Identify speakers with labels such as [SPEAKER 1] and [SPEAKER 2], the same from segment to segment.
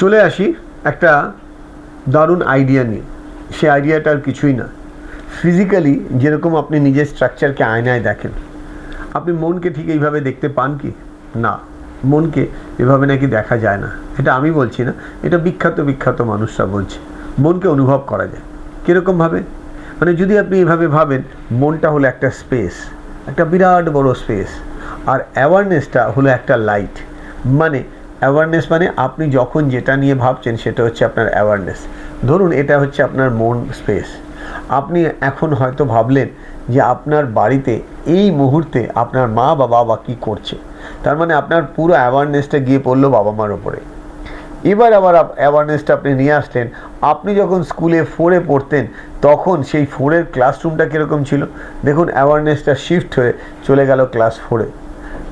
[SPEAKER 1] চলে আসি একটা দারুণ আইডিয়া নিয়ে। সে আইডিয়াটা আর কিছুই না। ফিজিক্যালি যেরকম আপনি নিজের স্ট্রাকচারকে আয়নায় দেখেন, আপনি মনকে ঠিক এইভাবে দেখতে পান কি? না। মনকে এভাবে নাকি দেখা যায় না। এটা আমি বলছি না, এটা বিখ্যাত বিখ্যাত মানুষরা বলছে। মনকে অনুভব করা যায়। কীরকমভাবে মানে যদি আপনি এভাবে ভাবেন, মনটা হলো একটা স্পেস একটা বিরাট বড় স্পেস আর অ্যাওয়ারনেসটা হলো একটা লাইট মানে অ্যাওয়ারনেস মানে আপনি যখন যেটা নিয়ে ভাবছেন সেটা হচ্ছে আপনার অ্যাওয়ারনেস ধরুন এটা হচ্ছে আপনার মন স্পেস আপনি এখন হয়তো ভাবলেন যে আপনার বাড়িতে এই মুহূর্তে আপনার মা বা বাবা কী করছে? তার মানে আপনার পুরো অ্যাওয়ারনেসটা গিয়ে পড়ল বাবা মার ওপরে এবার আবার অ্যাওয়ারনেসটা আপনি নিয়ে আসলেন, আপনি যখন স্কুলে ফোরে পড়তেন, তখন সেই ফোরের ক্লাসরুমটা কীরকম ছিল? দেখুন অ্যাওয়ারনেসটা শিফট হয়ে চলে গেল ক্লাস ফোরে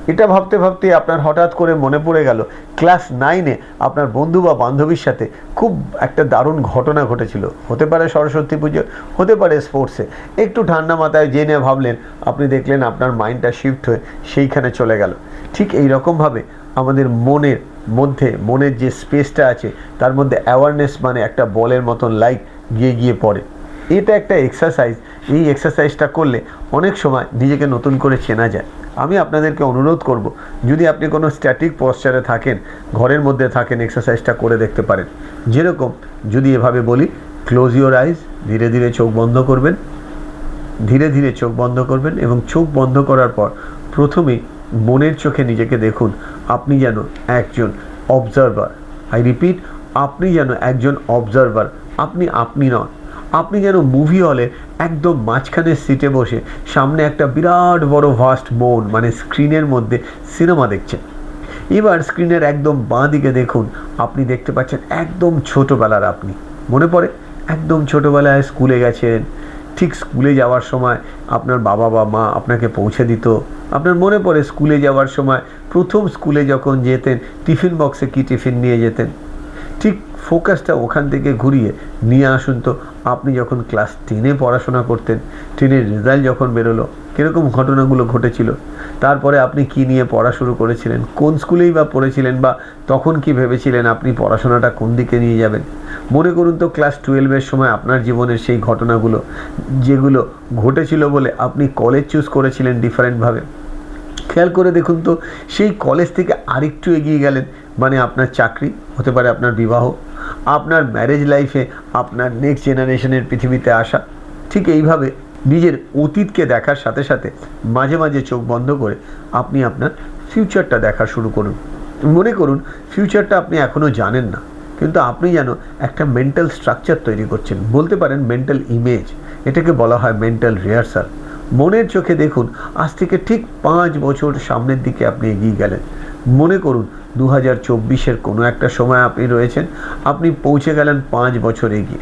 [SPEAKER 1] এটা ভাবতে ভাবতে আপনার হঠাৎ করে মনে পড়ে গেল, ক্লাস নাইনে আপনার বন্ধু বা বান্ধবীর সাথে খুব একটা দারুণ ঘটনা ঘটেছিল। হতে পারে সরস্বতী পুজো, হতে পারে স্পোর্টসে একটু ঠান্ডা মাথায় জেনে ভাবলেন, আপনি দেখলেন আপনার মাইন্ডটা শিফট হয়ে সেইখানে চলে গেল। ঠিক এই রকমভাবে আমাদের মনের মধ্যে, মনের যে স্পেসটা আছে, তার মধ্যে অ্যাওয়ারনেস মানে একটা বলের মতন লাইট গিয়ে গিয়ে পড়ে। এটা একটা এক্সারসাইজ এই এক্সারসাইজটা করলে অনেক সময় নিজেকে নতুন করে চেনা যায়। আমি আপনাদেরকে অনুরোধ করব, যদি আপনি কোনো স্ট্যাটিক পশ্চারে থাকেন, ঘরের মধ্যে থাকেন এক্সারসাইজটা করে দেখতে পারেন। যেরকম যদি এভাবে বলি ক্লোজ ইউর আইজ ধীরে ধীরে চোখ বন্ধ করবেন। ধীরে ধীরে চোখ বন্ধ করবেন এবং চোখ বন্ধ করার পর প্রথমে মনের চোখে নিজেকে দেখুন, আপনি যেন একজন অবজারভার আই রিপিট আপনি যেন একজন অবজারভার আপনি আপনি নন। আপনি যেন মুভি হলে একদম মাঝখানের সিটে বসে সামনে একটা বিরাট বড় ভাস্ট মন মানে স্ক্রিনের মধ্যে সিনেমা দেখছেন। এবার স্ক্রিনের একদম বাঁ দিকে দেখুন, আপনি দেখতে পাচ্ছেন একদম ছোটোবেলার আপনি। মনে পড়ে? একদম ছোটোবেলায় স্কুলে গেছেন, ঠিক স্কুলে যাওয়ার সময় আপনার বাবা বা মা আপনাকে পৌঁছে দিত। আপনার মনে পড়ে স্কুলে যাওয়ার সময় প্রথম স্কুলে যখন যেতেন, টিফিন বক্সে কি টিফিন নিয়ে যেতেন? ঠিক ফোকাসটা ওখান থেকে ঘুরিয়ে নিয়ে আসুন তো। আপনি যখন ক্লাস টেনে পড়াশোনা করতেন টেনের রেজাল্ট যখন বেরোলো, কীরকম ঘটনাগুলো ঘটেছিল? তারপরে আপনি কি নিয়ে পড়া শুরু করেছিলেন? কোন স্কুলেই বা পড়েছিলেন বা তখন কি ভেবেছিলেন আপনি পড়াশোনাটা কোন দিকে নিয়ে যাবেন? মনে করুন তো ক্লাস টুয়েলভের সময় আপনার জীবনের সেই ঘটনাগুলো, যেগুলো ঘটেছিল বলে আপনি কলেজ চুজ করেছিলেন ডিফারেন্টভাবে খেয়াল করে দেখুন তো, সেই কলেজ থেকে আরেকটু এগিয়ে গেলেন। মানে আপনার চাকরি, হতে পারে আপনার বিবাহ, আপনার ম্যারেজ লাইফে আপনার নেক্সট জেনারেশনের পৃথিবীতে আসা। ঠিক এইভাবে নিজের অতীতকে দেখার সাথে সাথে মাঝে মাঝে চোখ বন্ধ করে আপনি আপনার ফিউচারটা দেখা শুরু করুন। মনে করুন ফিউচারটা আপনি এখনও জানেন না, কিন্তু আপনি যেন একটা মেন্টাল স্ট্রাকচার তৈরি করছেন। বলতে পারেন মেন্টাল ইমেজ এটাকে বলা হয় মেন্টাল রিহার্সাল মনের চোখে দেখুন, আজ থেকে ঠিক পাঁচ বছর সামনের দিকে আপনি এগিয়ে গেলেন। মনে করুন দু হাজার চব্বিশের কোনো একটা সময় আপনি রয়েছেন, আপনি পৌঁছে গেলেন পাঁচ বছর এগিয়ে।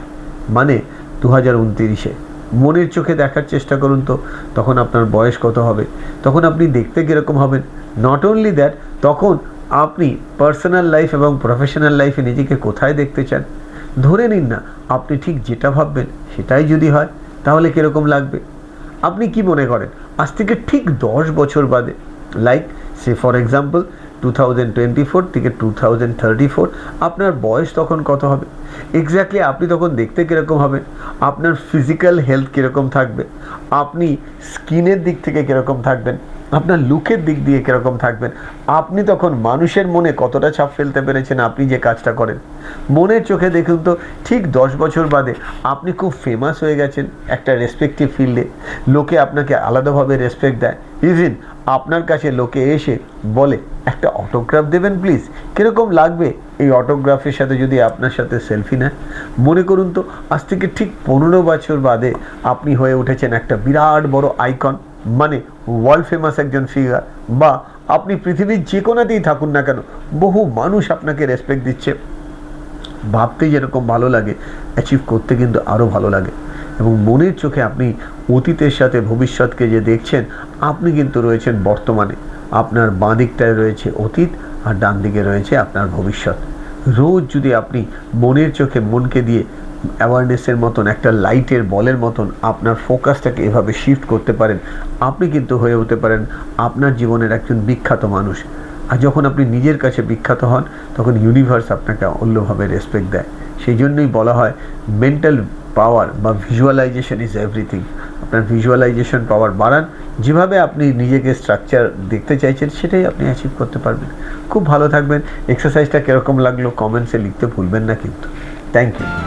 [SPEAKER 1] মানে দু হাজার উনতিরিশে। মনের চোখে দেখার চেষ্টা করুন তো, তখন আপনার বয়স কত হবে, তখন আপনি দেখতে কীরকম হবেন। নট অনলি দ্যাট তখন আপনি পার্সোনাল লাইফ এবং প্রফেশনাল লাইফে নিজেকে কোথায় দেখতে চান? ধরে নিন না, আপনি ঠিক যেটা ভাববেন সেটাই যদি হয়, তাহলে কীরকম লাগবে? আপনি কি মনে করেন? আজ থেকে ঠিক দশ বছর বাদে like say for example two thousand twenty four থেকে টু থাউজেন্ড থার্টি ফোর আপনার বয়স তখন কত হবে? এক্স্যাক্টলি আপনি তখন দেখতে কীরকম হবেন আপনার ফিজিক্যাল হেলথ কীরকম থাকবে? আপনি স্কিনের দিক থেকে কীরকম থাকবেন? আপনার লুকের দিক দিয়ে কীরকম থাকবেন? আপনি তখন মানুষের মনে কতটা ছাপ ফেলতে পেরেছেন? আপনি যে কাজটা করেন। মনের চোখে দেখুন তো, ঠিক দশ বছর বাদে আপনি খুব ফেমাস হয়ে গেছেন একটা রেসপেক্টিভ ফিল্ডে লোকে আপনাকে আলাদাভাবে রেসপেক্ট দেয়। ইভেন আপনার কাছে লোকে এসে বলে, একটা অটোগ্রাফ দেবেন প্লিজ কীরকম লাগবে এই অটোগ্রাফের সাথে যদি আপনার সাথে সেলফি নেয়? মনে করুন তো, আজ থেকে ঠিক পনেরো বছর বাদে আপনি হয়ে উঠেছেন একটা বিরাট বড় আইকন মানে ওয়ার্ল্ড ফেমাস একজন ফিগার বা আপনি পৃথিবীর যে কোনাতেই থাকুন না কেন, বহু মানুষ আপনাকে রেসপেক্ট দিচ্ছে। ভাবতে যেরকম ভালো লাগে অ্যাচিভ করতে কিন্তু আরও ভালো লাগে। এবং মনের চোখে আপনি অতীতের সাথে ভবিষ্যৎকে যে দেখছেন, আপনি কিন্তু রয়েছেন বর্তমানে। আপনার বাঁ দিকটায় রয়েছে অতীত আর ডান দিকে রয়েছে আপনার ভবিষ্যৎ। রোজ যদি আপনি মনের চোখে মনকে দিয়ে অ্যাওয়ারনেসের মতন, একটা লাইটের বলের মতন আপনার ফোকাসটাকে এভাবে শিফট করতে পারেন। আপনি কিন্তু হয়ে উঠতে পারেন আপনার জীবনের একজন বিখ্যাত মানুষ। আর যখন আপনি নিজের কাছে বিখ্যাত হন, তখন ইউনিভার্স আপনাকে অন্যভাবে রেসপেক্ট দেয়। সেই জন্যই বলা হয় মেন্টাল পাওয়ার বা ভিজুয়ালাইজেশন ইজ এভরিথিং আপনার ভিজুয়ালাইজেশন পাওয়ার বাড়ান। যেভাবে আপনি নিজেকে স্ট্রাকচার দেখতে চাইছেন, সেটাই আপনি অ্যাচিভ করতে পারবেন। খুব ভালো থাকবেন। এক্সারসাইজটা কীরকম লাগল কমেন্টসে লিখতে ভুলবেন না কিন্তু। Thank you